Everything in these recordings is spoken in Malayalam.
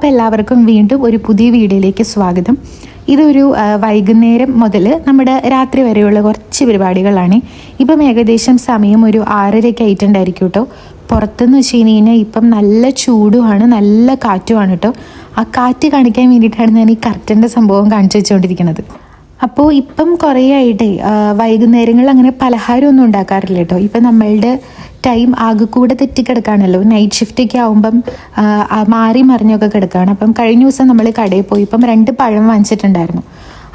അപ്പോൾ എല്ലാവർക്കും വീണ്ടും ഒരു പുതിയ വീഡിയോയിലേക്ക് സ്വാഗതം. ഇതൊരു വൈകുന്നേരം മുതൽ നമ്മുടെ രാത്രി വരെയുള്ള കുറച്ച് പരിപാടികളാണ്. ഇപ്പം ഏകദേശം സമയം ഒരു ആറരയ്ക്ക് ആയിട്ടുണ്ടായിരിക്കും കേട്ടോ. പുറത്തെന്ന് വെച്ച് കഴിഞ്ഞ് കഴിഞ്ഞാൽ ഇപ്പം നല്ല ചൂടുമാണ് നല്ല കാറ്റുമാണ് കേട്ടോ. ആ കാറ്റ് കാണിക്കാൻ വേണ്ടിയിട്ടാണ് ഞാൻ ഈ കർട്ടന്റെ സംഭവം കാണിച്ചു വെച്ചുകൊണ്ടിരിക്കുന്നത്. അപ്പോൾ ഇപ്പം കുറേ ആയിട്ടേ വൈകുന്നേരങ്ങളിൽ അങ്ങനെ പലഹാരമൊന്നും ഉണ്ടാക്കാറില്ല കേട്ടോ. ഇപ്പം നമ്മളുടെ ടൈം ആകെ കൂടെ തെറ്റിക്കിടക്കാണല്ലോ. നൈറ്റ് ഷിഫ്റ്റ് ഒക്കെ ആകുമ്പം മാറി മറിഞ്ഞൊക്കെ കിടക്കുകയാണ് അപ്പം കഴിഞ്ഞ ദിവസം നമ്മൾ കടയിൽ പോയി ഇപ്പം രണ്ട് പഴം വാങ്ങിച്ചിട്ടുണ്ടായിരുന്നു.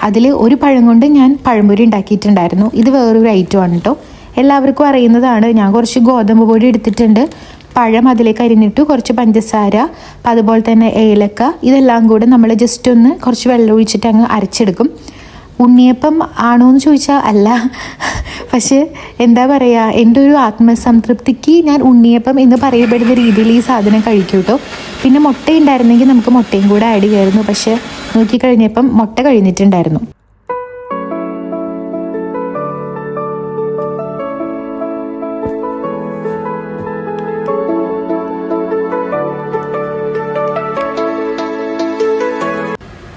അതിൽ ഒരു പഴം കൊണ്ട് ഞാൻ പഴംപൊരി ഉണ്ടാക്കിയിട്ടുണ്ടായിരുന്നു. ഇത് വേറൊരു ആണ് കേട്ടോ എല്ലാവർക്കും അറിയുന്നതാണ്. ഞാൻ കുറച്ച് ഗോതമ്പ് പൊടി എടുത്തിട്ടുണ്ട്. പഴം അതിലേക്ക് അരിഞ്ഞിട്ട് കുറച്ച് പഞ്ചസാര അതുപോലെ തന്നെ ഏലക്ക ഇതെല്ലാം കൂടെ നമ്മൾ ജസ്റ്റ് ഒന്ന് കുറച്ച് വെള്ളം ഒഴിച്ചിട്ട് അങ്ങ് അരച്ചെടുക്കും. ഉണ്ണിയപ്പം ആണോ എന്ന് ചോദിച്ചാൽ അല്ല. പക്ഷേ എന്താ പറയുക എന്റെ ഒരു ആത്മസംതൃപ്തിക്ക് ഞാൻ ഉണ്ണിയപ്പം എന്ന് പറയപ്പെടുന്ന രീതിയിൽ ഈ സാധനം കഴിക്കും കേട്ടോ പിന്നെ മുട്ട ഉണ്ടായിരുന്നെങ്കിൽ നമുക്ക് മുട്ടയും കൂടെ ആഡ് ചെയ്യായിരുന്നു. പക്ഷേ നോക്കിക്കഴിഞ്ഞപ്പം മുട്ട കഴിഞ്ഞിട്ടുണ്ടായിരുന്നു.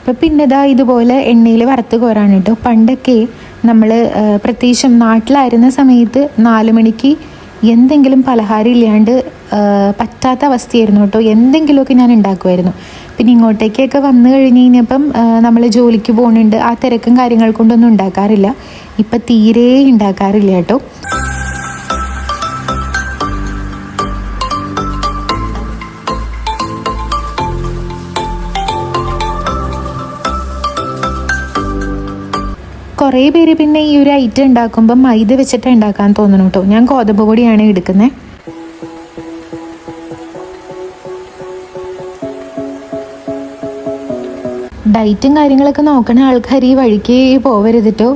അപ്പം പിന്നെ ഇതാ ഇതുപോലെ എണ്ണയിൽ വറുത്ത് കോരാണ് കേട്ടോ. പണ്ടൊക്കെ നമ്മൾ പ്രത്യേകിച്ചും നാട്ടിലായിരുന്ന സമയത്ത് നാല് മണിക്ക് എന്തെങ്കിലും പലഹാരം ഇല്ലാണ്ട് പറ്റാത്ത അവസ്ഥയായിരുന്നു കേട്ടോ. എന്തെങ്കിലുമൊക്കെ ഞാൻ ഉണ്ടാക്കുമായിരുന്നു. പിന്നെ ഇങ്ങോട്ടേക്കൊക്കെ വന്നു കഴിഞ്ഞ് കഴിഞ്ഞപ്പം നമ്മൾ ജോലിക്ക് പോകുന്നുണ്ട്. ആ തിരക്കും കാര്യങ്ങൾ കൊണ്ടൊന്നും ഉണ്ടാക്കാറില്ല. ഇപ്പം തീരെ ഉണ്ടാക്കാറില്ല കേട്ടോ. കുറേ പേര് പിന്നെ ഈ ഒരു ഐറ്റം ഉണ്ടാക്കുമ്പോൾ മൈദ വെച്ചിട്ട് ഉണ്ടാക്കാൻ തോന്നണം കേട്ടോ ഞാൻ ഗോതമ്പ് പൊടിയാണ് എടുക്കുന്നത് ഡയറ്റും കാര്യങ്ങളൊക്കെ നോക്കണ ആൾക്കാർ ഈ വഴിക്ക് പോവരുതിട്ടോ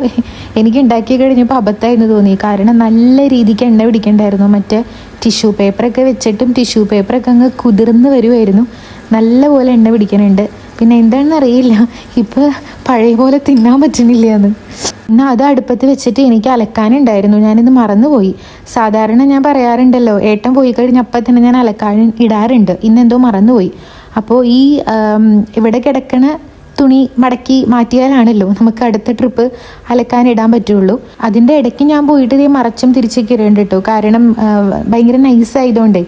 എനിക്ക് ഉണ്ടാക്കി കഴിഞ്ഞപ്പോൾ അബദ്ധമായിരുന്നു തോന്നി. കാരണം നല്ല രീതിക്ക് എണ്ണ പിടിക്കണ്ടായിരുന്നു. മറ്റേ ടിഷ്യൂ പേപ്പറൊക്കെ വെച്ചിട്ടും ടിഷ്യൂ പേപ്പറൊക്കെ അങ്ങ് കുതിർന്ന് വരുമായിരുന്നു നല്ലപോലെ എണ്ണ പിടിക്കാനുണ്ട് പിന്നെ എന്താണെന്ന് അറിയില്ല. ഇപ്പോൾ പഴയ പോലെ തിന്നാൻ പറ്റുന്നില്ല എന്ന് എന്നാൽ അത് അടുപ്പത്ത് വെച്ചിട്ട് എനിക്ക് അലക്കാനുണ്ടായിരുന്നു. ഞാനിത് മറന്നുപോയി. സാധാരണ ഞാൻ പറയാറുണ്ടല്ലോ ഏട്ടൻ പോയി കഴിഞ്ഞ അപ്പം തന്നെ ഞാൻ അലക്കാൻ ഇടാറുണ്ട്. ഇന്നെന്തോ മറന്നുപോയി. അപ്പോൾ ഈ ഇവിടെ കിടക്കണ തുണി മടക്കി മാറ്റിയാലാണല്ലോ നമുക്ക് അടുത്ത ട്രിപ്പ് അലക്കാൻ ഇടാൻ പറ്റുള്ളൂ. അതിന്റെ ഇടയ്ക്ക് ഞാൻ പോയിട്ട് ഇതേ മറച്ചും തിരിച്ചൊക്കെ ഇടേണ്ടിട്ടോ. കാരണം ഭയങ്കര നൈസ് ആയതുകൊണ്ടേ.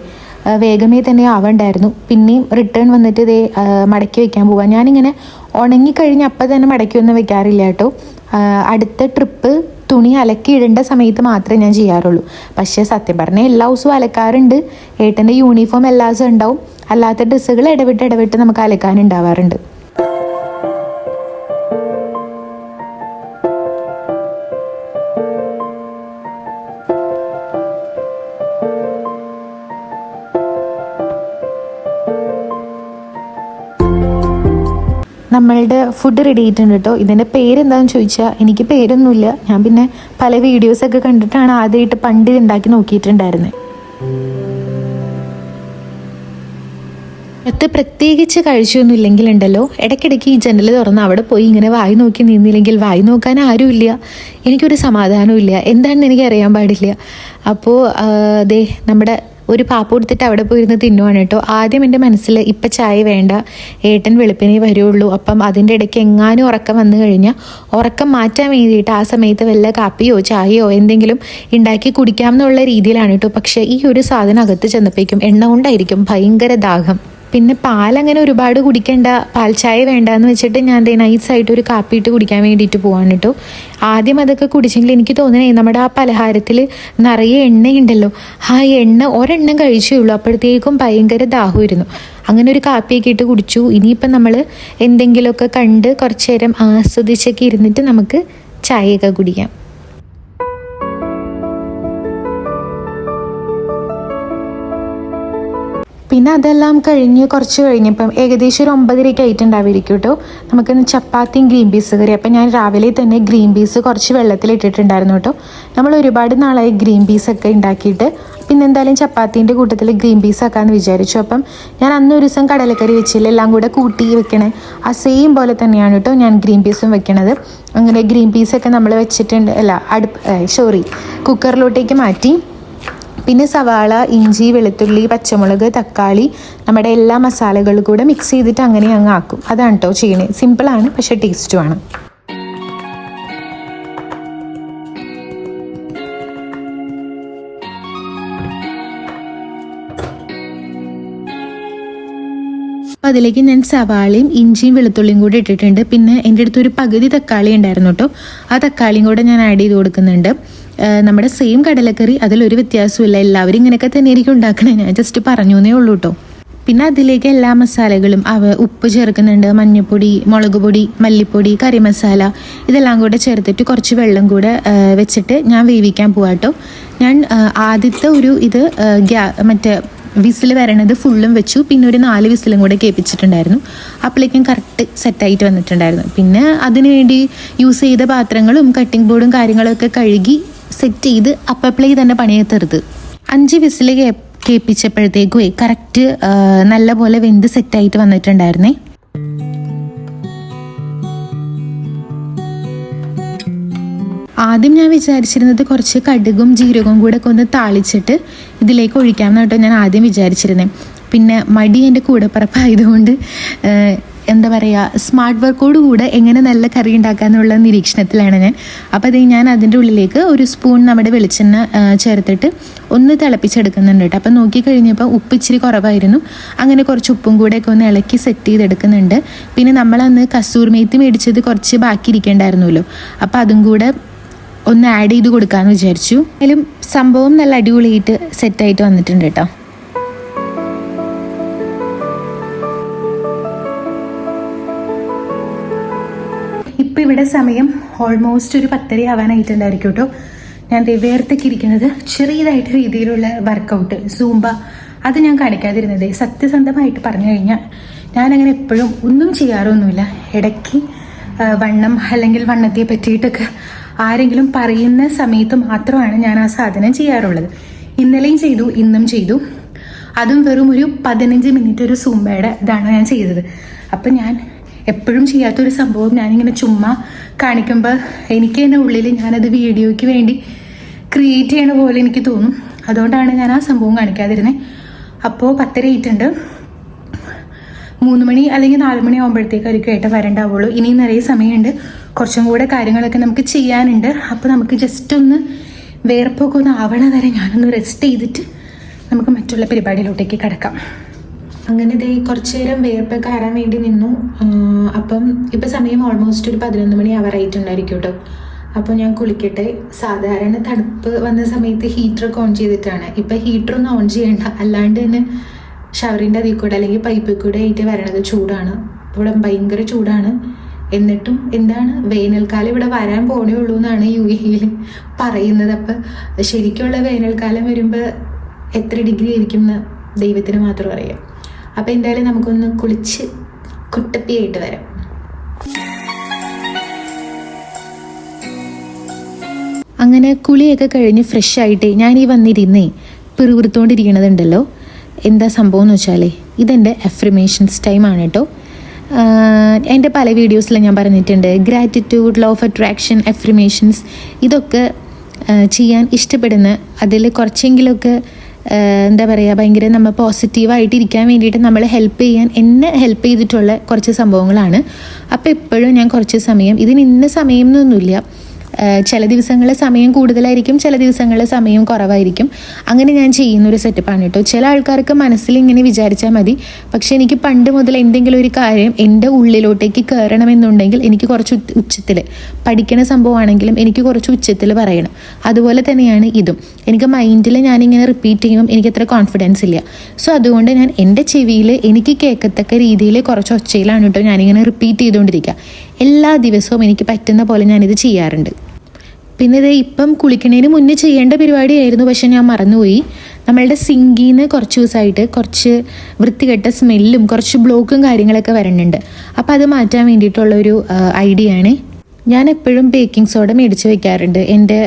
വേഗമേ തന്നെ ആവണ്ടായിരുന്നു. പിന്നെയും റിട്ടേൺ വന്നിട്ട് ഇതേ മടക്കി വെക്കാൻ പോവാം. ഞാനിങ്ങനെ ഉണങ്ങിക്കഴിഞ്ഞ് അപ്പം തന്നെ മടക്കി ഒന്നും വെക്കാറില്ല കേട്ടോ. അടുത്ത ട്രിപ്പ് തുണി അലക്കി ഇടേണ്ട സമയത്ത് മാത്രമേ ഞാൻ ചെയ്യാറുള്ളൂ. പക്ഷേ സത്യം പറഞ്ഞാൽ എല്ലാ ദിവസവും അലക്കാറുണ്ട്. ഏട്ടന്റെ യൂണിഫോം എല്ലാ ദിവസവും ഉണ്ടാവും. അല്ലാത്ത ഡ്രസ്സുകൾ ഇടവിട്ട് ഇടവിട്ട് നമുക്ക് അലക്കാനുണ്ടാവാറുണ്ട്. നമ്മളുടെ ഫുഡ് റെഡി ആയിട്ടുണ്ട് കേട്ടോ. ഇതിന്റെ പേരെന്താണെന്ന് ചോദിച്ചാൽ എനിക്ക് പേരൊന്നുമില്ല. ഞാൻ പിന്നെ പല വീഡിയോസൊക്കെ കണ്ടിട്ടാണ് ആദ്യമായിട്ട് പണ്ട് ഉണ്ടാക്കി നോക്കിയിട്ടുണ്ടായിരുന്നത് അത് പ്രത്യേകിച്ച് കഴിച്ചൊന്നും ഇല്ലെങ്കിലുണ്ടല്ലോ. ഇടയ്ക്കിടയ്ക്ക് ഈ ജനൽ തുറന്ന് അവിടെ പോയി ഇങ്ങനെ വായി നോക്കി നിന്നില്ലെങ്കിൽ വായി നോക്കാൻ ആരുമില്ല. എനിക്കൊരു സമാധാനവും ഇല്ല എന്താണെന്ന് എനിക്ക് അറിയാൻ പാടില്ല അപ്പോൾ ദേ നമ്മുടെ ഒരു പാപ്പ കൊടുത്തിട്ട് അവിടെ പോയിരുന്ന് തിന്നുവാണ് കേട്ടോ. ആദ്യം എന്റെ മനസ്സിൽ ഇപ്പം ചായ വേണ്ട ഏട്ടൻ വെളുപ്പിനെ വരുള്ളൂ. അപ്പം അതിന്റെ ഇടയ്ക്ക് എങ്ങാനും ഉറക്കം വന്നു കഴിഞ്ഞാൽ ഉറക്കം മാറ്റാൻ വേണ്ടിയിട്ട് ആ സമയത്ത് വല്ല കാപ്പിയോ ചായയോ എന്തെങ്കിലും ഉണ്ടാക്കി കുടിക്കാം എന്നുള്ള രീതിയിലാണ് കേട്ടോ. പക്ഷേ ഈ ഒരു സാധനം അകത്ത് ചെന്നപ്പോഴേക്കും എണ്ണ കൊണ്ടായിരിക്കും ഭയങ്കര ദാഹം. പിന്നെ പാലങ്ങനെ ഒരുപാട് കുടിക്കേണ്ട പാൽ ചായ വേണ്ടാന്ന് വെച്ചിട്ട് ഞാൻ ദേ നൈസായിട്ട് ഒരു കാപ്പി ഇട്ട് കുടിക്കാൻ വേണ്ടിയിട്ട് പോവാണ് കേട്ടോ ആദ്യം അതൊക്കെ കുടിച്ചെങ്കിൽ എനിക്ക് തോന്നണേ നമ്മുടെ ആ പലഹാരത്തിൽ നിറയെ എണ്ണയുണ്ടല്ലോ. ആ എണ്ണ ഒരെണ്ണം കഴിച്ചേ ഉള്ളൂ. അപ്പോഴത്തേക്കും ഭയങ്കര ദാഹമായിരുന്നു. അങ്ങനെ ഒരു കാപ്പിയൊക്കെ ഇട്ട് കുടിച്ചു. ഇനിയിപ്പം നമ്മൾ എന്തെങ്കിലുമൊക്കെ കണ്ട് കുറച്ചു നേരം ആസ്വദിച്ചൊക്കെ ഇരുന്നിട്ട് നമുക്ക് ചായയൊക്കെ കുടിക്കാം. പിന്നെ അതെല്ലാം കഴിഞ്ഞ് കുറച്ച് കഴിഞ്ഞപ്പം ഏകദേശം ഒരു ഒമ്പതരയ്ക്ക് ആയിട്ടുണ്ടാവുമായിരിക്കും കേട്ടോ നമുക്കിന്ന് ചപ്പാത്തിയും ഗ്രീൻ പീസ് കറി. അപ്പം ഞാൻ രാവിലെ തന്നെ ഗ്രീൻ പീസ് കുറച്ച് വെള്ളത്തിൽ ഇട്ടിട്ടുണ്ടായിരുന്നു കേട്ടോ നമ്മൾ ഒരുപാട് നാളായി ഗ്രീൻ പീസ് ഒക്കെ ഉണ്ടാക്കിയിട്ട് പിന്നെ എന്തായാലും ചപ്പാത്തീന്റെ കൂട്ടത്തിൽ ഗ്രീൻ പീസ് ആക്കാമെന്ന് വിചാരിച്ചു. അപ്പം ഞാൻ അന്ന് ഒരു ദിവസം കടലക്കറി വെച്ചില്ല. എല്ലാം കൂടെ കൂട്ടി വെക്കണേ. ആ സെയിം പോലെ തന്നെയാണ് കേട്ടോ ഞാൻ ഗ്രീൻ പീസും വെക്കണത്. അങ്ങനെ ഗ്രീൻ പീസൊക്കെ നമ്മൾ വെച്ചിട്ടുണ്ട്. അല്ല അടുപ്പ് സോറി കുക്കറിലോട്ടേക്ക് മാറ്റി. പിന്നെ സവാള ഇഞ്ചി വെളുത്തുള്ളി പച്ചമുളക് തക്കാളി നമ്മുടെ എല്ലാ മസാലകളും കൂടെ മിക്സ് ചെയ്തിട്ട് അങ്ങനെ അങ്ങ് ആക്കും. അതാണ് കേട്ടോ ചെയ്യണേ. സിമ്പിളാണ് പക്ഷേ ടേസ്റ്റുമാണ് അപ്പോൾ അതിലേക്ക് ഞാൻ സവാളയും ഇഞ്ചിയും വെളുത്തുള്ളിയും കൂടി ഇട്ടിട്ടുണ്ട്. പിന്നെ എന്റെ അടുത്ത് ഒരു പകുതി തക്കാളി ഉണ്ടായിരുന്നു കേട്ടോ ആ തക്കാളിയും കൂടെ ഞാൻ ആഡ് ചെയ്ത് കൊടുക്കുന്നുണ്ട്. നമ്മുടെ സെയിം കടലക്കറി അതിലൊരു വ്യത്യാസമില്ല എല്ലാവരും ഇങ്ങനെയൊക്കെ തന്നെ ആയിരിക്കും ഉണ്ടാക്കണേ. ഞാൻ ജസ്റ്റ് പറഞ്ഞു എന്നേ ഉള്ളൂ കേട്ടോ പിന്നെ അതിലേക്ക് എല്ലാ മസാലകളും അവ ഉപ്പ് ചേർക്കുന്നുണ്ട്. മഞ്ഞൾപ്പൊടി മുളക് പൊടി മല്ലിപ്പൊടി കറി മസാല ഇതെല്ലാം കൂടെ ചേർത്തിട്ട് കുറച്ച് വെള്ളം കൂടെ വെച്ചിട്ട് ഞാൻ വേവിക്കാൻ പോവാട്ടോ ഞാൻ ആദ്യത്തെ ഒരു ഇത് ഗ്യാ മറ്റേ വിസിൽ വരണത് ഫുള്ളും വെച്ചു. പിന്നെ ഒരു നാല് വിസിലും കൂടെ കേൾപ്പിച്ചിട്ടുണ്ടായിരുന്നു. അപ്പോഴേക്കും കറക്റ്റ് സെറ്റായിട്ട് വന്നിട്ടുണ്ടായിരുന്നു. പിന്നെ അതിനുവേണ്ടി യൂസ് ചെയ്ത പാത്രങ്ങളും കട്ടിംഗ് ബോർഡും കാര്യങ്ങളൊക്കെ കഴുകി സെറ്റ് ചെയ്ത് അപ്പപ്ലേ തന്നെ പണിയെത്തരുത് അഞ്ച് വിസിൽ കേൾപ്പിച്ചപ്പോഴത്തേക്കുവേ കറക്റ്റ് നല്ല പോലെ വെന്ത് സെറ്റായിട്ട് വന്നിട്ടുണ്ടായിരുന്നേ. ആദ്യം ഞാൻ വിചാരിച്ചിരുന്നത് കുറച്ച് കടുകും ജീരകവും കൂടെ ഒക്കെ ഒന്ന് താളിച്ചിട്ട് ഇതിലേക്ക് ഒഴിക്കാമെന്ന് ഞാൻ ആദ്യം വിചാരിച്ചിരുന്നത് പിന്നെ മടി എന്റെ കൂടെപ്പറപ്പായതുകൊണ്ട് എന്താ പറയുക സ്മാർട്ട് വർക്കോട് കൂടെ എങ്ങനെ നല്ല കറി ഉണ്ടാക്കാന്നുള്ള നിരീക്ഷണത്തിലാണ് ഞാൻ. അപ്പോൾ അത് ഞാൻ അതിന്റെ ഉള്ളിലേക്ക് ഒരു സ്പൂൺ നമ്മുടെ വെളിച്ചെണ്ണ ചേർത്തിട്ട് ഒന്ന് തിളപ്പിച്ചെടുക്കുന്നുണ്ട് കേട്ടോ. അപ്പം നോക്കിക്കഴിഞ്ഞപ്പോൾ ഉപ്പ് ഇച്ചിരി കുറവായിരുന്നു. അങ്ങനെ കുറച്ച് ഉപ്പും കൂടെയൊക്കെ ഒന്ന് ഇളക്കി സെറ്റ് ചെയ്തെടുക്കുന്നുണ്ട്. പിന്നെ നമ്മളന്ന് കസൂർ മേത്തി മേടിച്ചത് കുറച്ച് ബാക്കി ഇരിക്കേണ്ടായിരുന്നല്ലോ അപ്പോൾ അതും കൂടെ ഒന്ന് ആഡ് ചെയ്ത് കൊടുക്കാമെന്ന് വിചാരിച്ചു. അതിലും സംഭവം നല്ല അടിപൊളിയായിട്ട് സെറ്റായിട്ട് വന്നിട്ടുണ്ട് കേട്ടോ. ഇവിടെ സമയം ഓൾമോസ്റ്റ് ഒരു പത്തര ആവാനായിട്ടുണ്ടായിരിക്കും കേട്ടോ. ഞാൻ വേർത്തൊക്കെ ഇരിക്കുന്നത് ചെറിയതായിട്ട് രീതിയിലുള്ള വർക്കൗട്ട് സൂംബ അത് ഞാൻ കാണിക്കാതിരുന്നത്. സത്യസന്ധമായിട്ട് പറഞ്ഞു കഴിഞ്ഞാൽ ഞാനങ്ങനെ എപ്പോഴും ഒന്നും ചെയ്യാറൊന്നുമില്ല. ഇടയ്ക്ക് വണ്ണം അല്ലെങ്കിൽ വണ്ണത്തെ പറ്റിയിട്ടൊക്കെ ആരെങ്കിലും പറയുന്ന സമയത്ത് മാത്രമാണ് ഞാൻ ആ സാധനം ചെയ്യാറുള്ളത്. ഇന്നലെയും ചെയ്തു ഇന്നും ചെയ്തു. അതും വെറും ഒരു പതിനഞ്ച് മിനിറ്റ് ഒരു സൂംബയുടെ ഇതാണ് ഞാൻ ചെയ്തത്. അപ്പം ഞാൻ എപ്പോഴും ചെയ്യാത്തൊരു സംഭവം ഞാനിങ്ങനെ ചുമ്മാ കാണിക്കുമ്പോൾ എനിക്ക് തന്നെ ഉള്ളിൽ ഞാനത് വീഡിയോയ്ക്ക് വേണ്ടി ക്രിയേറ്റ് ചെയ്യണ പോലെ എനിക്ക് തോന്നും. അതുകൊണ്ടാണ് ഞാൻ ആ സംഭവം കാണിക്കാതിരുന്നത് അപ്പോൾ പത്തര ഉണ്ട് മൂന്ന് മണി അല്ലെങ്കിൽ നാല് മണി ആകുമ്പോഴത്തേക്കായിരിക്കും ഏട്ടൻ വരണ്ടാവുള്ളൂ. ഇനിയും നിറയെ സമയമുണ്ട്. കുറച്ചും കൂടെ കാര്യങ്ങളൊക്കെ നമുക്ക് ചെയ്യാനുണ്ട്. അപ്പോൾ നമുക്ക് ജസ്റ്റ് ഒന്ന് വേർപ്പൊക്കെ ഒന്ന് ആവണ വരെ ഞാനൊന്ന് റെസ്റ്റ് ചെയ്തിട്ട് നമുക്ക് മറ്റുള്ള പരിപാടിയിലോട്ടേക്ക് കിടക്കാം. അങ്ങനെ ദേ കുറച്ച് നേരം വേർപ്പൊക്കെ ആറാൻ വേണ്ടി നിന്നു. അപ്പം ഇപ്പം സമയം ഓൾമോസ്റ്റ് ഒരു പതിനൊന്ന് മണി ആവാറായിട്ടുണ്ടായിരിക്കും കേട്ടോ അപ്പോൾ ഞാൻ കുളിക്കട്ടെ. സാധാരണ തണുപ്പ് വന്ന സമയത്ത് ഹീറ്ററൊക്കെ ഓൺ ചെയ്തിട്ടാണ്. ഇപ്പം ഹീറ്ററൊന്നും ഓൺ ചെയ്യണ്ട. അല്ലാണ്ട് തന്നെ ഷവറിന്റെ അതിൽ കൂടെ അല്ലെങ്കിൽ പൈപ്പിൽ കൂടെ ആയിട്ട് വരണത് ചൂടാണ്. ഇവിടെ ഭയങ്കര ചൂടാണ്. എന്നിട്ടും എന്താണ്? വേനൽക്കാലം ഇവിടെ വരാൻ പോണേ ഉള്ളൂ എന്നാണ് യു എയിൽ പറയുന്നത്. അപ്പം ശരിക്കുള്ള വേനൽക്കാലം വരുമ്പോൾ എത്ര ഡിഗ്രി ആയിരിക്കും എന്ന് ദൈവത്തിന് മാത്രം അറിയാം. അപ്പം എന്തായാലും നമുക്കൊന്ന് കുളിച്ച് കുട്ടപ്പിയായിട്ട് വരാം. അങ്ങനെ കുളിയൊക്കെ കഴിഞ്ഞ് ഫ്രഷ് ആയിട്ട് ഞാൻ ഈ വന്നിരുന്നേ പിറുപിറുത്തോണ്ടിരിക്കണതുണ്ടല്ലോ. എന്താ സംഭവം എന്ന് വെച്ചാലേ ഇതെന്റെ അഫ്രിമേഷൻസ് ടൈമാണ് കേട്ടോ എന്റെ പല വീഡിയോസിലും ഞാൻ പറഞ്ഞിട്ടുണ്ട് gratitude law of attraction affirmations ഇതൊക്കെ ചെയ്യാൻ ഇഷ്ടപ്പെടുന്ന അതിൽ കുറച്ചെങ്കിലുമൊക്കെ എന്താ പറയുക ഭയങ്കര നമ്മൾ പോസിറ്റീവായിട്ട് ഇരിക്കാൻ വേണ്ടിയിട്ട് നമ്മളെ ഹെൽപ്പ് ചെയ്യാൻ എന്നെ ഹെൽപ്പ് ചെയ്തിട്ടുള്ള കുറച്ച് സംഭവങ്ങളാണ്. അപ്പോൾ എപ്പോഴും ഞാൻ കുറച്ച് സമയം ഇതിന് ഇന്ന സമയം എന്നൊന്നുമില്ല ചില ദിവസങ്ങളിൽ സമയം കൂടുതലായിരിക്കും ചില ദിവസങ്ങളിൽ സമയം കുറവായിരിക്കും. അങ്ങനെ ഞാൻ ചെയ്യുന്നൊരു സെറ്റപ്പാണ് കേട്ടോ. ചില ആൾക്കാർക്ക് മനസ്സിൽ ഇങ്ങനെ വിചാരിച്ചാൽ മതി. പക്ഷേ എനിക്ക് പണ്ട് മുതൽ എന്തെങ്കിലും ഒരു കാര്യം എന്റെ ഉള്ളിലോട്ടേക്ക് കയറണമെന്നുണ്ടെങ്കിൽ എനിക്ക് കുറച്ച് ഉച്ചത്തിൽ പഠിക്കണ സംഭവമാണെങ്കിലും എനിക്ക് കുറച്ച് ഉച്ചത്തിൽ പറയണം. അതുപോലെ തന്നെയാണ് ഇതും. എനിക്ക് മൈൻഡിൽ ഞാനിങ്ങനെ റിപ്പീറ്റ് ചെയ്യുമ്പം എനിക്ക് അത്ര കോൺഫിഡൻസ് ഇല്ല. സോ അതുകൊണ്ട് ഞാൻ എന്റെ ചെവിയിൽ എനിക്ക് കേൾക്കത്തക്ക രീതിയിൽ കുറച്ച് ഒച്ചയിലാണ് കേട്ടോ ഞാനിങ്ങനെ റിപ്പീറ്റ് ചെയ്തുകൊണ്ടിരിക്കുക. എല്ലാ ദിവസവും എനിക്ക് പറ്റുന്ന പോലെ ഞാനിത് ചെയ്യാറുണ്ട്. പിന്നെ ഇത് ഇപ്പം കുളിക്കണേന് മുന്നേ ചെയ്യേണ്ട പരിപാടിയായിരുന്നു പക്ഷെ ഞാൻ മറന്നുപോയി. നമ്മളുടെ സിങ്കിൽ നിന്ന് കുറച്ച് ദിവസമായിട്ട് കുറച്ച് വൃത്തികെട്ട സ്മെല്ലും കുറച്ച് ബ്ലോക്കും കാര്യങ്ങളൊക്കെ വരുന്നുണ്ട് അപ്പോൾ അത് മാറ്റാൻ വേണ്ടിയിട്ടുള്ളൊരു ഐഡിയ ആണ്. ഞാൻ എപ്പോഴും ബേക്കിംഗ് സോഡ മേടിച്ച് വെക്കാറുണ്ട്. എന്റെ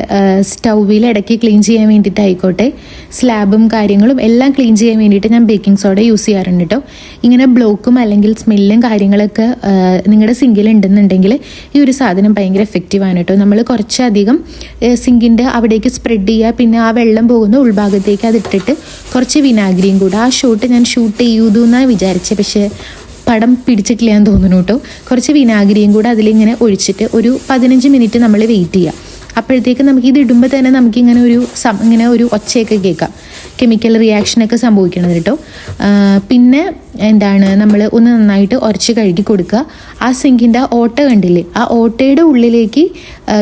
സ്റ്റൗവിൽ ഇടയ്ക്ക് ക്ലീൻ ചെയ്യാൻ വേണ്ടിയിട്ടായിക്കോട്ടെ സ്ലാബും കാര്യങ്ങളും എല്ലാം ക്ലീൻ ചെയ്യാൻ വേണ്ടിയിട്ട് ഞാൻ ബേക്കിംഗ് സോഡ യൂസ് ചെയ്യാറുണ്ട് കേട്ടോ ഇങ്ങനെ ബ്ലോക്കും അല്ലെങ്കിൽ സ്മെല്ലും കാര്യങ്ങളൊക്കെ നിങ്ങളുടെ സിങ്കിൽ ഉണ്ടെന്നുണ്ടെങ്കിൽ ഈ ഒരു സാധനം ഭയങ്കര എഫക്റ്റീവാണ് കേട്ടോ നമ്മൾ കുറച്ചധികം സിങ്കിന്റെ അവിടേക്ക് സ്പ്രെഡ് ചെയ്യുക പിന്നെ ആ വെള്ളം പോകുന്ന ഉൾഭാഗത്തേക്ക് അതിട്ടിട്ട് കുറച്ച് വിനാഗിരിയും കൂടെ ആ ഷൂട്ട് ഞാൻ ഷൂട്ട് ചെയ്യൂതു എന്നാണ് വിചാരിച്ചത് പക്ഷേ പടം പിടിച്ചിട്ടില്ല എന്ന് തോന്നുന്നു കേട്ടോ. കുറച്ച് വിനാഗിരിയും കൂടെ അതിലിങ്ങനെ ഒഴിച്ചിട്ട് ഒരു പതിനഞ്ച് മിനിറ്റ് നമ്മൾ വെയിറ്റ് ചെയ്യുക അപ്പോഴത്തേക്ക് നമുക്ക് ഇത് ഇടുമ്പോൾ തന്നെ നമുക്ക് ഇങ്ങനെ ഒരു സം ഇങ്ങനെ ഒരു ഒച്ചയൊക്കെ കേൾക്കാം. കെമിക്കൽ റിയാക്ഷനൊക്കെ സംഭവിക്കണത് കേട്ടോ. പിന്നെ എന്താണ് നമ്മൾ ഒന്ന് നന്നായിട്ട് ഉരച്ച് കഴുകി കൊടുക്കുക. ആ സിങ്കിന്റെ ഓട്ട കണ്ടില്ലേ? ആ ഓട്ടയുടെ ഉള്ളിലേക്ക്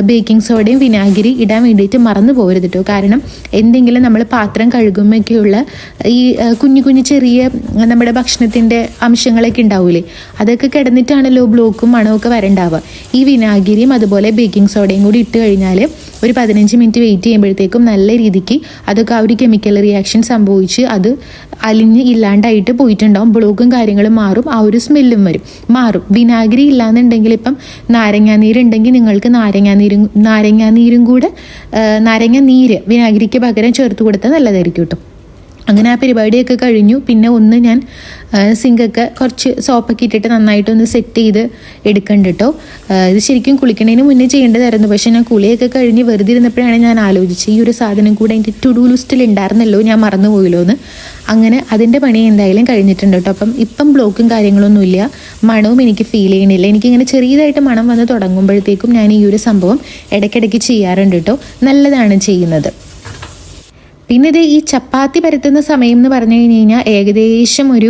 ബേക്കിംഗ് സോഡയും വിനാഗിരി ഇടാൻ വേണ്ടിയിട്ട് മറന്നു പോകരുത് കേട്ടോ കാരണം എന്തെങ്കിലും നമ്മൾ പാത്രം കഴുകുമ്പോഴൊക്കെയുള്ള ഈ കുഞ്ഞു കുഞ്ഞു ചെറിയ നമ്മുടെ ഭക്ഷണത്തിന്റെ അംശങ്ങളൊക്കെ ഉണ്ടാവൂലേ? അതൊക്കെ കിടന്നിട്ടാണല്ലോ ബ്ലോക്കും മണമൊക്കെ വരണ്ടാവുക. ഈ വിനാഗിരിയും അതുപോലെ ബേക്കിംഗ് സോഡയും കൂടി ഇട്ട് കഴിഞ്ഞാൽ ഒരു പതിനഞ്ച് മിനിറ്റ് വെയിറ്റ് ചെയ്യുമ്പോഴത്തേക്കും നല്ല രീതിക്ക് അതൊക്കെ ആ ഒരു കെമിക്കൽ റിയാക്ഷൻ സംഭവിച്ച് അത് അലിഞ്ഞ് ഇല്ലാണ്ടായിട്ട് പോയിട്ടുണ്ടാവും. ബ്ലോക്കും കാര്യങ്ങളും മാറും. ആ ഒരു സ്മെല്ലും വരും. മാറും. വിനാഗിരി ഇല്ലാന്നുണ്ടെങ്കിൽ ഇപ്പം നാരങ്ങാനീരുണ്ടെങ്കിൽ നിങ്ങൾക്ക് നാരങ്ങാനീരും നാരങ്ങാനീരും കൂടെ നാരങ്ങ നീര് വിനാഗിരിക്ക് പകരം ചേർത്ത് കൊടുത്താൽ നല്ലതായിരിക്കും കേട്ടോ. അങ്ങനെ ആ പരിപാടിയൊക്കെ കഴിഞ്ഞു. പിന്നെ ഒന്ന് ഞാൻ സിങ്കൊക്കെ കുറച്ച് സോപ്പൊക്കെ ഇട്ടിട്ട് നന്നായിട്ടൊന്ന് സെറ്റ് ചെയ്ത് എടുക്കണ്ട കേട്ടോ ഇത് ശരിക്കും കുളിക്കണതിന് മുന്നേ ചെയ്യേണ്ടതായിരുന്നു. പക്ഷേ ഞാൻ കുളിയൊക്കെ കഴിഞ്ഞ് വെറുതെ ഇരുന്നപ്പോഴാണ് ഞാൻ ആലോചിച്ചത് ഈ ഒരു സാധനം കൂടെ എന്റെ ടു ഡു ലിസ്റ്റിൽ ഉണ്ടായിരുന്നല്ലോ ഞാൻ മറന്നു പോയല്ലോ എന്ന്. അങ്ങനെ അതിന്റെ പണി എന്തായാലും കഴിഞ്ഞിട്ടുണ്ട് കേട്ടോ അപ്പം ഇപ്പം ബ്ലോക്കും കാര്യങ്ങളൊന്നുമില്ല മണവും എനിക്ക് ഫീൽ ചെയ്യണില്ല. എനിക്കിങ്ങനെ ചെറിയതായിട്ട് മണം വന്ന് തുടങ്ങുമ്പോഴത്തേക്കും ഞാൻ ഈ ഒരു സംഭവം ഇടയ്ക്കിടയ്ക്ക് ചെയ്യാറുണ്ട് കേട്ടോ നല്ലതാണ് ചെയ്യുന്നത്. പിന്നെ ഇത് ഈ ചപ്പാത്തി പരത്തുന്ന സമയം എന്ന് പറഞ്ഞു കഴിഞ്ഞ് കഴിഞ്ഞാൽ ഏകദേശം ഒരു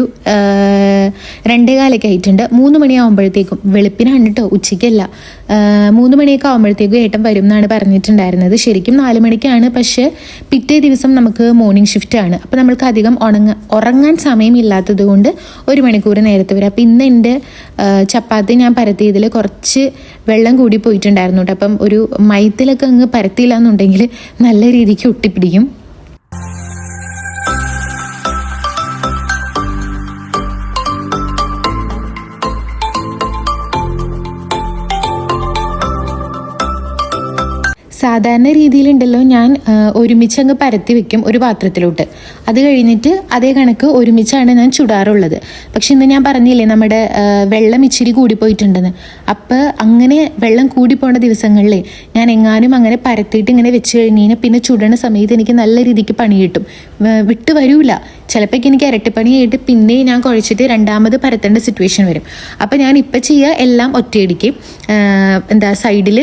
രണ്ടേ കാലൊക്കെ ആയിട്ടുണ്ട്. മൂന്ന് മണിയാകുമ്പോഴത്തേക്കും വെളുപ്പിനാണ് കേട്ടോ ഉച്ചയ്ക്കല്ല. മൂന്ന് മണിയൊക്കെ ആകുമ്പോഴത്തേക്കും ഏട്ടൻ വരും എന്നാണ് പറഞ്ഞിട്ടുണ്ടായിരുന്നത്. ശരിക്കും നാല് മണിക്കാണ് പക്ഷേ പിറ്റേ ദിവസം നമുക്ക് മോർണിംഗ് ഷിഫ്റ്റ് ആണ്. അപ്പോൾ നമ്മൾക്ക് അധികം ഉണങ്ങ ഉറങ്ങാൻ സമയമില്ലാത്തത് കൊണ്ട് ഒരു മണിക്കൂർ നേരത്തെ വരും. അപ്പോൾ ഇന്ന് എന്റെ ചപ്പാത്തി ഞാൻ പരത്തിയതിൽ കുറച്ച് വെള്ളം കൂടി പോയിട്ടുണ്ടായിരുന്നു കേട്ടോ അപ്പം ഒരു മയത്തിലൊക്കെ അങ്ങ് പരത്തിയില്ല എന്നുണ്ടെങ്കിൽ നല്ല രീതിക്ക് ഒട്ടിപ്പിടിക്കും. സാധാരണ രീതിയിലുണ്ടല്ലോ ഞാൻ ഒരുമിച്ച് അങ്ങ് പരത്തി വെക്കും ഒരു പാത്രത്തിലോട്ട്. അത് കഴിഞ്ഞിട്ട് അതേ കണക്ക് ഒരുമിച്ചാണ് ഞാൻ ചുടാറുള്ളത്. പക്ഷെ ഇന്ന് ഞാൻ പറഞ്ഞില്ലേ നമ്മുടെ വെള്ളം ഇച്ചിരി കൂടിപ്പോയിട്ടുണ്ടെന്ന് അപ്പോൾ അങ്ങനെ വെള്ളം കൂടിപ്പോണ ദിവസങ്ങളിൽ ഞാൻ എങ്ങാനും അങ്ങനെ പരത്തിയിട്ട് ഇങ്ങനെ വെച്ച് കഴിഞ്ഞ് കഴിഞ്ഞാൽ പിന്നെ ചുടണ സമയത്ത് എനിക്ക് നല്ല രീതിക്ക് പണി കിട്ടും. വിട്ടു വരൂല. ചിലപ്പോൾ എനിക്ക് ഇരട്ടിപ്പണിയായിട്ട് പിന്നെ ഞാൻ കുഴച്ചിട്ട് രണ്ടാമത് പരത്തേണ്ട സിറ്റുവേഷൻ വരും. അപ്പോൾ ഞാൻ ഇപ്പം ചെയ്യുക എല്ലാം ഒറ്റയടിക്ക്. എന്താ സൈഡിൽ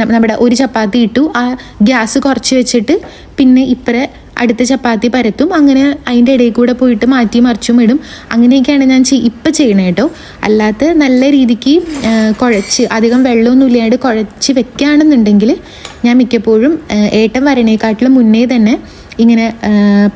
നമ്മുടെ ഒരു ചപ്പാത്തി ഇട്ടു. ആ ഗ്യാസ് കുറച്ച് വെച്ചിട്ട് പിന്നെ ഇപ്പറെ അടുത്ത ചപ്പാത്തി പരത്തും. അങ്ങനെ അതിന്റെ ഇടയിൽ കൂടെ പോയിട്ട് മാറ്റി മറിച്ചും ഇടും. അങ്ങനെയൊക്കെയാണ് ഞാൻ ഇപ്പം ചെയ്യണേ കേട്ടോ അല്ലാത്ത നല്ല രീതിക്ക് കുഴച്ച് അധികം വെള്ളമൊന്നും ഇല്ലാണ്ട് കുഴച്ച് വെക്കുകയാണെന്നുണ്ടെങ്കിൽ ഞാൻ മിക്കപ്പോഴും ഏട്ടം വരണേക്കാട്ടിലും മുന്നേ തന്നെ ഇങ്ങനെ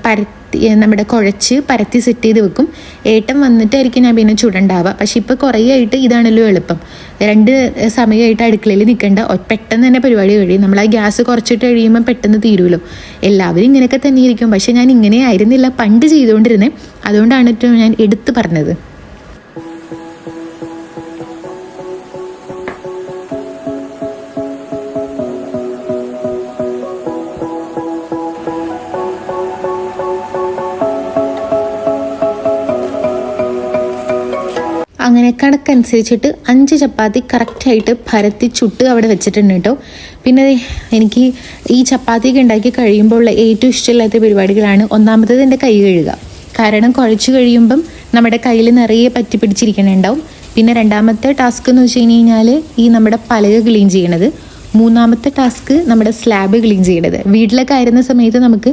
പരത്തി നമ്മുടെ കുഴച്ച് പരത്തി സെറ്റ് ചെയ്ത് വെക്കും. ഏട്ടം വന്നിട്ടായിരിക്കും ഞാൻ പിന്നെ ചുടണ്ടാവുക. പക്ഷെ ഇപ്പോൾ കുറേ ആയിട്ട് ഇതാണല്ലോ എളുപ്പം. രണ്ട് സമയമായിട്ട് അടുക്കളയിൽ നിൽക്കേണ്ട പെട്ടെന്ന് തന്നെ പരിപാടി കഴിയും. നമ്മൾ ആ ഗ്യാസ് കുറച്ചിട്ട് കഴിയുമ്പോൾ പെട്ടെന്ന് തീരുമല്ലോ എല്ലാവരും ഇങ്ങനെയൊക്കെ തന്നെ ഇരിക്കും പക്ഷേ ഞാൻ ഇങ്ങനെ ആയിരുന്നില്ല പണ്ട് ചെയ്തുകൊണ്ടിരുന്നത് അതുകൊണ്ടാണ് ഞാൻ എടുത്തു പറഞ്ഞത്. കണക്കനുസരിച്ചിട്ട് അഞ്ച് ചപ്പാത്തി കറക്റ്റായിട്ട് പരത്തി ചുട്ട് അവിടെ വെച്ചിട്ടുണ്ട് കേട്ടോ. പിന്നെ എനിക്ക് ഈ ചപ്പാത്തിയൊക്കെ ഉണ്ടാക്കി കഴിയുമ്പോൾ ഉള്ള ഏറ്റവും ഇഷ്ടമില്ലാത്ത പരിപാടികളാണ് ഒന്നാമത്തത് എന്റെ കൈ കഴുകുക. കാരണം കുഴച്ച് കഴിയുമ്പം നമ്മുടെ കയ്യിൽ നിറയെ പറ്റി പിടിച്ചിരിക്കണുണ്ടാവും. പിന്നെ രണ്ടാമത്തെ ടാസ്ക് എന്ന് വെച്ച് കഴിഞ്ഞ് കഴിഞ്ഞാൽ ഈ നമ്മുടെ പലക ക്ലീൻ ചെയ്യണത്. മൂന്നാമത്തെ ടാസ്ക് നമ്മുടെ സ്ലാബ് ക്ലീൻ ചെയ്യേണ്ടത് വീട്ടിലൊക്കെ ആയിരുന്ന സമയത്ത് നമുക്ക്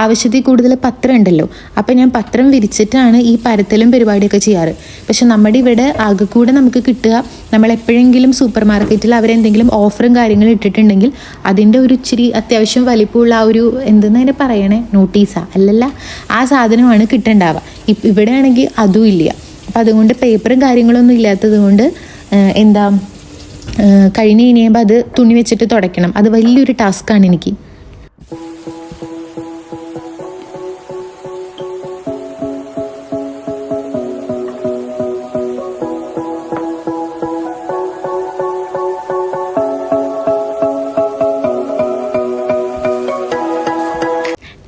ആവശ്യത്തിൽ കൂടുതൽ പത്രം ഉണ്ടല്ലോ. അപ്പം ഞാൻ പത്രം വിരിച്ചിട്ടാണ് ഈ പരത്തലും പരിപാടിയൊക്കെ ചെയ്യാറ്. പക്ഷെ നമ്മുടെ ഇവിടെ ആകെക്കൂടെ നമുക്ക് കിട്ടുക നമ്മൾ എപ്പോഴെങ്കിലും സൂപ്പർ മാർക്കറ്റിൽ അവരെന്തെങ്കിലും ഓഫറും കാര്യങ്ങളും ഇട്ടിട്ടുണ്ടെങ്കിൽ അതിന്റെ ഒരു ഇച്ചിരി അത്യാവശ്യം വലിപ്പമുള്ള ആ ഒരു എന്തെന്ന് അതിനെ പറയണേ? നോട്ടീസാ അല്ലല്ല ആ സാധനമാണ് കിട്ടേണ്ടാവുക. ഇപ്പം ഇവിടെ ആണെങ്കിൽ അതും ഇല്ല. അപ്പം അതുകൊണ്ട് പേപ്പറും കാര്യങ്ങളൊന്നും ഇല്ലാത്തത് കൊണ്ട് എന്താ കഴിഞ്ഞ് കഴിയുമ്പോൾ അത് തുണി വെച്ചിട്ട് തുടയ്ക്കണം. അത് വലിയൊരു ടാസ്ക്കാണ് എനിക്ക്.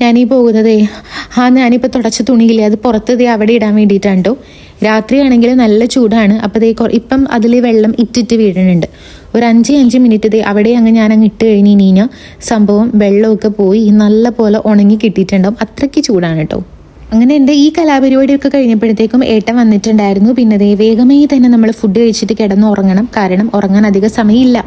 ഞാനീ പോകുന്നതേ ആ ഞാനിപ്പോൾ തുടച്ച തുണിയില്ലേ അത് പുറത്തതേ അവിടെ ഇടാൻ വേണ്ടിയിട്ടാണ് കേട്ടോ രാത്രിയാണെങ്കിൽ നല്ല ചൂടാണ്. അപ്പോൾ ദേ ഇപ്പം അതിൽ വെള്ളം ഇറ്റിറ്റ് വീഴുന്നുണ്ട് ഒരു അഞ്ച് അഞ്ച് മിനിറ്റ് ദേ അവിടെ അങ്ങ് ഞാൻ അങ്ങ് ഇട്ട് കഴിഞ്ഞ് കഴിഞ്ഞാൽ സംഭവം വെള്ളമൊക്കെ പോയി നല്ല പോലെ ഉണങ്ങി കിട്ടിയിട്ടുണ്ടാവും. അത്രയ്ക്ക് ചൂടാണ് കേട്ടോ അങ്ങനെ എന്റെ ഈ കലാപരിപാടിയൊക്കെ കഴിഞ്ഞപ്പോഴത്തേക്കും ഏട്ടൻ വന്നിട്ടുണ്ടായിരുന്നു. പിന്നെ ദേ വേഗമേ തന്നെ നമ്മൾ ഫുഡ് കഴിച്ചിട്ട് കിടന്ന് ഉറങ്ങണം. കാരണം ഉറങ്ങാൻ അധികം സമയമില്ല.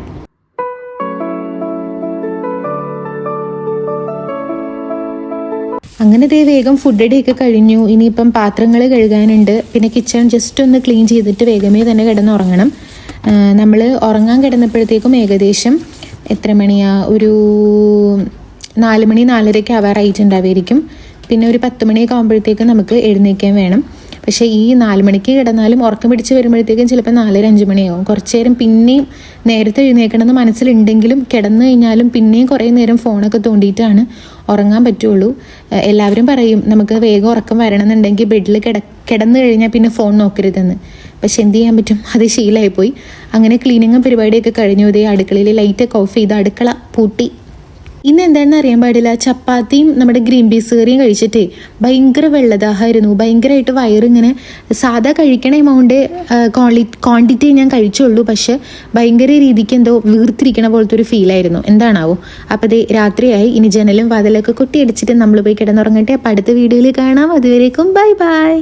അങ്ങനെ ദേ വേഗം ഫുഡ് ഒക്കെ കഴിഞ്ഞു. ഇനിയിപ്പം പാത്രങ്ങൾ കഴുകാനുണ്ട്. പിന്നെ കിച്ചൺ ജസ്റ്റ് ഒന്ന് ക്ലീൻ ചെയ്തിട്ട് വേഗമേ തന്നെ കിടന്നുറങ്ങണം. നമ്മൾ ഉറങ്ങാൻ കിടന്നപ്പോഴത്തേക്കും ഏകദേശം എത്ര മണിയാ? ഒരു നാല് മണി നാലരയ്ക്ക് ആവാറായിട്ടുണ്ടാവുമായിരിക്കും. പിന്നെ ഒരു പത്ത് മണിയൊക്കെ ആകുമ്പോഴത്തേക്കും നമുക്ക് എഴുന്നേക്കാൻ വേണം. പക്ഷേ ഈ നാല് മണിക്ക് കിടന്നാലും ഉറക്കം പിടിച്ച് വരുമ്പോഴത്തേക്കും ചിലപ്പോൾ നാലര അഞ്ച് മണിയാവും. കുറച്ച് നേരം പിന്നെയും നേരത്തെ എഴുന്നേക്കണമെന്ന് മനസ്സിലുണ്ടെങ്കിലും കിടന്നു കഴിഞ്ഞാലും പിന്നെയും കുറേ നേരം ഫോണൊക്കെ തോണ്ടിയിട്ടാണ് ഉറങ്ങാൻ പറ്റുള്ളൂ. എല്ലാവരും പറയും നമുക്ക് വേഗം ഉറക്കം വരണമെന്നുണ്ടെങ്കിൽ ബെഡിൽ കിട കിടന്നു കഴിഞ്ഞാൽ പിന്നെ ഫോൺ നോക്കരുതെന്ന്. പക്ഷെ എന്ത് ചെയ്യാൻ പറ്റും? അത് ശീലമായിപ്പോയി. അങ്ങനെ ക്ലീനിങ്ങും പരിപാടിയൊക്കെ കഴിഞ്ഞു. ഇതേ അടുക്കളയിൽ ലൈറ്റൊക്കെ ഓഫ് ചെയ്ത് അടുക്കള പൂട്ടി. ഇന്ന് എന്താണെന്ന് അറിയാൻ പാടില്ല. ചപ്പാത്തിയും നമ്മുടെ ഗ്രീൻ പീസ് കറിയും കഴിച്ചിട്ടേ ഭയങ്കര വെള്ളദാഹമായിരുന്നു. ഭയങ്കരമായിട്ട് വയറിങ്ങനെ സാധാ കഴിക്കണ എമൗണ്ട് ക്വാണ്ടിറ്റി ഞാൻ കഴിച്ചുള്ളൂ. പക്ഷെ ഭയങ്കര രീതിക്ക് എന്തോ വീർത്തിരിക്കണ പോലത്തെ ഒരു ഫീലായിരുന്നു എന്താണാവോ? അപ്പോൾ അതേ രാത്രിയായി. ഇനി ജനലും വാതിലൊക്കെ കൊട്ടിയടിച്ചിട്ട് നമ്മൾ പോയി കിടന്നുറങ്ങട്ടെ. അപ്പം അടുത്ത വീഡിയോയിൽ കാണാം. അതുവരേക്കും ബൈ ബൈ.